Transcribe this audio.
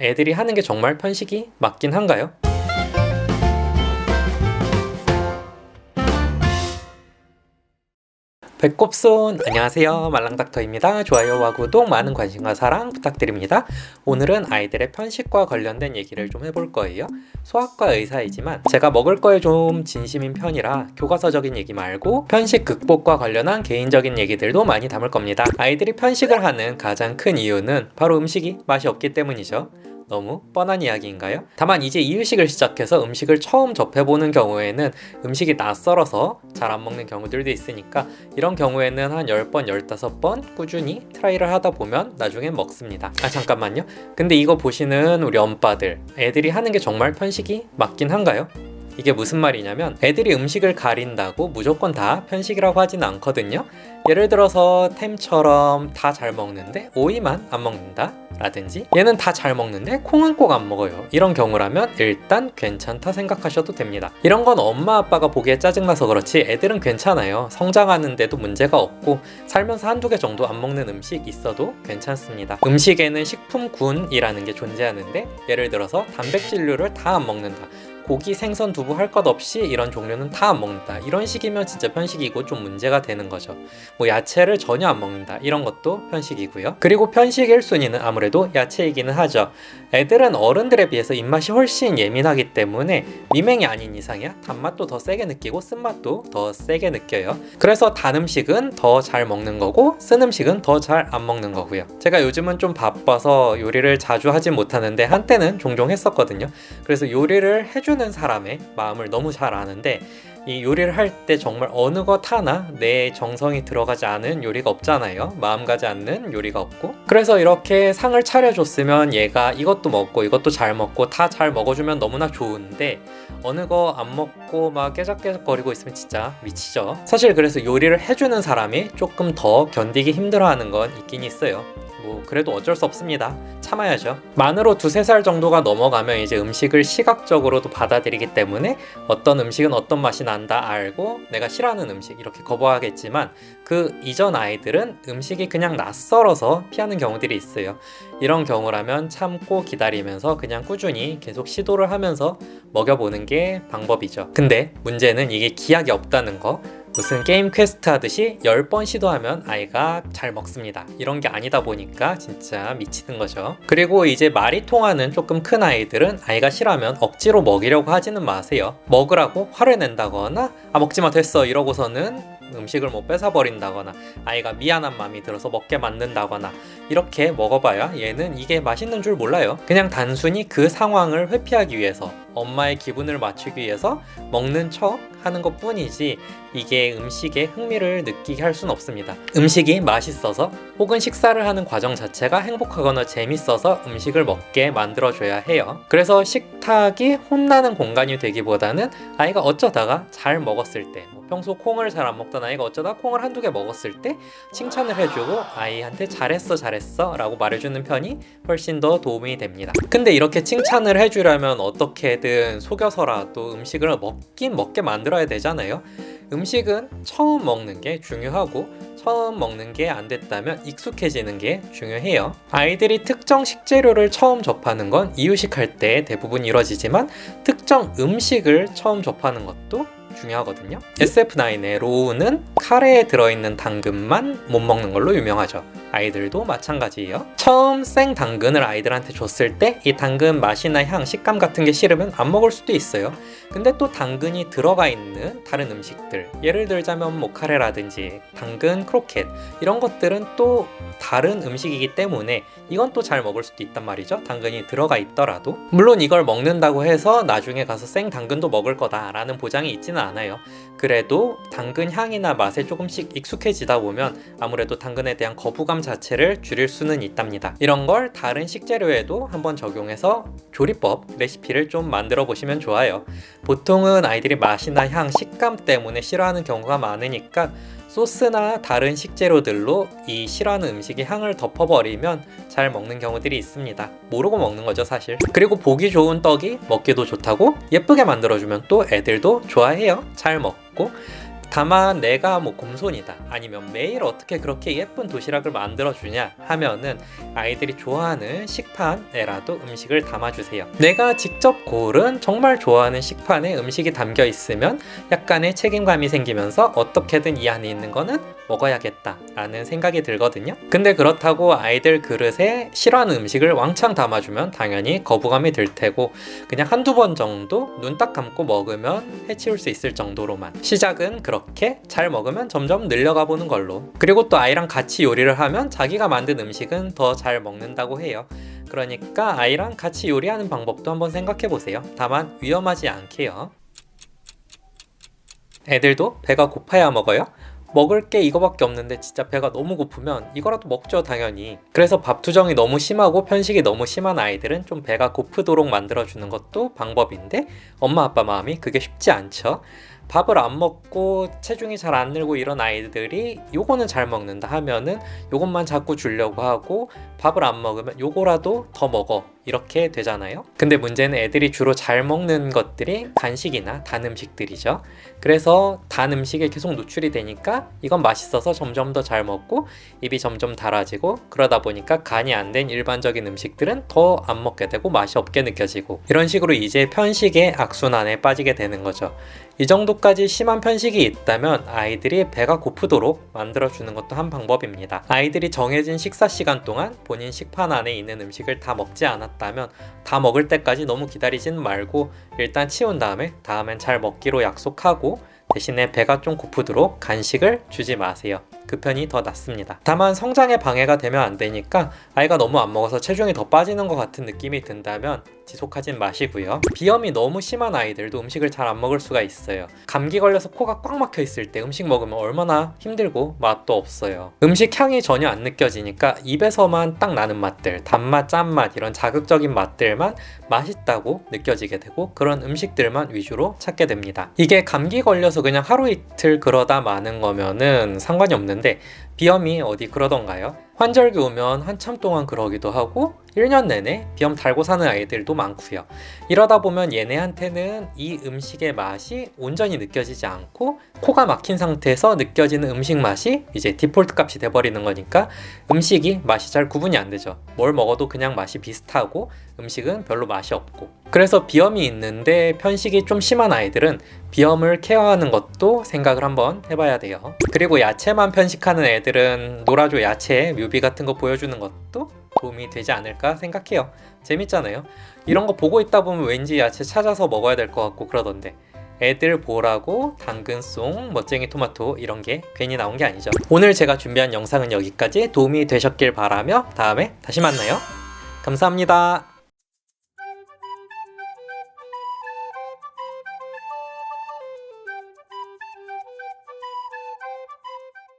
애들이 하는 게 정말 편식이 맞긴 한가요? 배꼽손 안녕하세요. 말랑닥터입니다. 좋아요와 구독 많은 관심과 사랑 부탁드립니다. 오늘은 아이들의 편식과 관련된 얘기를 좀 해볼 거예요. 소아과 의사이지만 제가 먹을 거에 좀 진심인 편이라 교과서적인 얘기 말고 편식 극복과 관련한 개인적인 얘기들도 많이 담을 겁니다. 아이들이 편식을 하는 가장 큰 이유는 바로 음식이 맛이 없기 때문이죠 너무 뻔한 이야기인가요? 다만 이제 이유식을 시작해서 음식을 처음 접해보는 경우에는 음식이 낯설어서 잘 안 먹는 경우들도 있으니까 이런 경우에는 한 10번, 15번 꾸준히 트라이를 하다 보면 나중엔 먹습니다. 아, 잠깐만요. 근데 이거 보시는 우리 엄빠들, 애들이 하는 게 정말 편식이 맞긴 한가요? 이게 무슨 말이냐면 애들이 음식을 가린다고 무조건 다 편식이라고 하진 않거든요. 예를 들어서 템처럼 다 잘 먹는데 오이만 안 먹는다 라든지 얘는 다 잘 먹는데 콩은 꼭 안 먹어요. 이런 경우라면 일단 괜찮다 생각하셔도 됩니다. 이런 건 엄마 아빠가 보기에 짜증나서 그렇지 애들은 괜찮아요. 성장하는데도 문제가 없고 살면서 한두 개 정도 안 먹는 음식 있어도 괜찮습니다. 음식에는 식품군이라는 게 존재하는데 예를 들어서 단백질류를 다 안 먹는다 고기, 생선, 두부 할 것 없이 이런 종류는 다 안 먹는다. 이런 식이면 진짜 편식이고 좀 문제가 되는 거죠. 뭐 야채를 전혀 안 먹는다. 이런 것도 편식이고요. 그리고 편식 1순위는 아무래도 야채이기는 하죠. 애들은 어른들에 비해서 입맛이 훨씬 예민하기 때문에 미맹이 아닌 이상이야 단맛도 더 세게 느끼고 쓴맛도 더 세게 느껴요. 그래서 단 음식은 더 잘 먹는 거고 쓴 음식은 더 잘 안 먹는 거고요. 제가 요즘은 좀 바빠서 요리를 자주 하진 못하는데 한때는 종종 했었거든요. 그래서 요리를 해주 해주는 사람의 마음을 너무 잘 아는데 이 요리를 할 때 정말 어느 것 하나 내 정성이 들어가지 않은 요리가 없잖아요. 마음 가지 않는 요리가 없고. 그래서 이렇게 상을 차려줬으면 얘가 이것도 먹고 이것도 잘 먹고 다 잘 먹어주면 너무나 좋은데 어느 거 안 먹고 막 깨작깨작거리고 있으면 진짜 미치죠. 사실 그래서 요리를 해주는 사람이 조금 더 견디기 힘들어하는 건 있긴 있어요. 뭐 그래도 어쩔 수 없습니다. 참아야죠. 만으로 두세 살 정도가 넘어가면 이제 음식을 시각적으로도 받아들이기 때문에 어떤 음식은 어떤 맛이 난 다 알고 내가 싫어하는 음식 이렇게 거부하겠지만 그 이전 아이들은 음식이 그냥 낯설어서 피하는 경우들이 있어요. 이런 경우라면 참고 기다리면서 그냥 꾸준히 계속 시도를 하면서 먹여보는 게 방법이죠. 근데 문제는 이게 기약이 없다는 거. 무슨 게임 퀘스트 하듯이 10번 시도하면 아이가 잘 먹습니다. 이런 게 아니다 보니까 진짜 미치는 거죠. 그리고 이제 말이 통하는 조금 큰 아이들은 아이가 싫어하면 억지로 먹이려고 하지는 마세요. 먹으라고 화를 낸다거나 아 먹지 마 됐어 이러고서는 음식을 뭐 뺏어버린다거나 아이가 미안한 마음이 들어서 먹게 만든다거나 이렇게 먹어봐야 얘는 이게 맛있는 줄 몰라요. 그냥 단순히 그 상황을 회피하기 위해서 엄마의 기분을 맞추기 위해서 먹는 척 하는 것 뿐이지 이게 음식에 흥미를 느끼게 할 수는 없습니다. 음식이 맛있어서 혹은 식사를 하는 과정 자체가 행복하거나 재밌어서 음식을 먹게 만들어줘야 해요. 그래서 식탁이 혼나는 공간이 되기보다는 아이가 어쩌다가 잘 먹었을 때, 뭐 평소 콩을 잘 안 먹던 아이가 어쩌다 콩을 한두 개 먹었을 때 칭찬을 해주고 아이한테 잘했어, 잘했어 라고 말해주는 편이 훨씬 더 도움이 됩니다. 근데 이렇게 칭찬을 해주려면 어떻게든 속여서라도 음식을 먹긴 먹게 만들어야 되잖아요. 음식은 처음 먹는 게 중요하고 처음 먹는 게 안 됐다면 익숙해지는 게 중요해요. 아이들이 특정 식재료를 처음 접하는 건 이유식 할 때 대부분 이루어지지만 특정 음식을 처음 접하는 것도 중요하거든요. SF9의 로우는 카레에 들어있는 당근만 못 먹는 걸로 유명하죠. 아이들도 마찬가지예요. 처음 생 당근을 아이들한테 줬을 때 이 당근 맛이나 향, 식감 같은 게 싫으면 안 먹을 수도 있어요. 근데 또 당근이 들어가 있는 다른 음식들, 예를 들자면 뭐 카레라든지 당근 크로켓 이런 것들은 또 다른 음식이기 때문에 이건 또 잘 먹을 수도 있단 말이죠. 당근이 들어가 있더라도 물론 이걸 먹는다고 해서 나중에 가서 생 당근도 먹을 거다라는 보장이 있지는 않아요. 그래도 당근 향이나 맛에 조금씩 익숙해지다 보면 아무래도 당근에 대한 거부감 자체를 줄일 수는 있답니다. 이런 걸 다른 식재료에도 한번 적용해서 조리법, 레시피를 좀 만들어 보시면 좋아요. 보통은 아이들이 맛이나 향, 식감 때문에 싫어하는 경우가 많으니까 소스나 다른 식재료들로 이 싫어하는 음식의 향을 덮어버리면 잘 먹는 경우들이 있습니다. 모르고 먹는 거죠, 사실. 그리고 보기 좋은 떡이 먹기도 좋다고 예쁘게 만들어주면 또 애들도 좋아해요. 잘 먹고. 다만 내가 뭐 곰손이다 아니면 매일 어떻게 그렇게 예쁜 도시락을 만들어 주냐 하면은 아이들이 좋아하는 식판에라도 음식을 담아주세요. 내가 직접 고른 정말 좋아하는 식판에 음식이 담겨 있으면 약간의 책임감이 생기면서 어떻게든 이 안에 있는 거는 먹어야겠다 라는 생각이 들거든요. 근데 그렇다고 아이들 그릇에 싫어하는 음식을 왕창 담아주면 당연히 거부감이 들 테고 그냥 한두 번 정도 눈 딱 감고 먹으면 해치울 수 있을 정도로만 시작은 그렇게 잘 먹으면 점점 늘려가 보는 걸로 그리고 또 아이랑 같이 요리를 하면 자기가 만든 음식은 더 잘 먹는다고 해요. 그러니까 아이랑 같이 요리하는 방법도 한번 생각해 보세요. 다만 위험하지 않게요. 애들도 배가 고파야 먹어요. 먹을 게 이거밖에 없는데 진짜 배가 너무 고프면 이거라도 먹죠 당연히 그래서 밥 투정이 너무 심하고 편식이 너무 심한 아이들은 좀 배가 고프도록 만들어주는 것도 방법인데 엄마 아빠 마음이 그게 쉽지 않죠 밥을 안 먹고 체중이 잘 안 늘고 이런 아이들이 요거는 잘 먹는다 하면은 요것만 자꾸 주려고 하고 밥을 안 먹으면 요거라도 더 먹어 이렇게 되잖아요. 근데 문제는 애들이 주로 잘 먹는 것들이 간식이나 단 음식들이죠. 그래서 단 음식에 계속 노출이 되니까 이건 맛있어서 점점 더 잘 먹고 입이 점점 달아지고 그러다 보니까 간이 안 된 일반적인 음식들은 더 안 먹게 되고 맛이 없게 느껴지고 이런 식으로 이제 편식의 악순환에 빠지게 되는 거죠. 이 정도까지 심한 편식이 있다면 아이들이 배가 고프도록 만들어주는 것도 한 방법입니다. 아이들이 정해진 식사 시간 동안 본인 식판 안에 있는 음식을 다 먹지 않았다면 다 먹을 때까지 너무 기다리진 말고 일단 치운 다음에 다음엔 잘 먹기로 약속하고 대신에 배가 좀 고프도록 간식을 주지 마세요. 그 편이 더 낫습니다. 다만 성장에 방해가 되면 안 되니까 아이가 너무 안 먹어서 체중이 더 빠지는 것 같은 느낌이 든다면 지속하진 마시고요. 비염이 너무 심한 아이들도 음식을 잘 안 먹을 수가 있어요. 감기 걸려서 코가 꽉 막혀 있을 때 음식 먹으면 얼마나 힘들고 맛도 없어요. 음식 향이 전혀 안 느껴지니까 입에서만 딱 나는 맛들, 단맛, 짠맛 이런 자극적인 맛들만 맛있다고 느껴지게 되고 그런 음식들만 위주로 찾게 됩니다. 이게 감기 걸려서 그냥 하루 이틀 그러다 마는 거면은 상관이 없는데 비염이 어디 그러던가요? 환절기 오면 한참 동안 그러기도 하고 1년 내내 비염 달고 사는 아이들도 많고요. 이러다 보면 얘네한테는 이 음식의 맛이 온전히 느껴지지 않고 코가 막힌 상태에서 느껴지는 음식 맛이 이제 디폴트 값이 돼버리는 거니까 음식이 맛이 잘 구분이 안 되죠. 뭘 먹어도 그냥 맛이 비슷하고 음식은 별로 맛이 없고 그래서 비염이 있는데 편식이 좀 심한 아이들은 비염을 케어하는 것도 생각을 한번 해봐야 돼요. 그리고 야채만 편식하는 애들은 노라조 야채 뮤비 같은 거 보여주는 것도 도움이 되지 않을까 생각해요. 재밌잖아요. 이런 거 보고 있다 보면 왠지 야채 찾아서 먹어야 될 것 같고 그러던데. 애들 보라고 당근송, 멋쟁이 토마토 이런 게 괜히 나온 게 아니죠. 오늘 제가 준비한 영상은 여기까지 도움이 되셨길 바라며 다음에 다시 만나요. 감사합니다.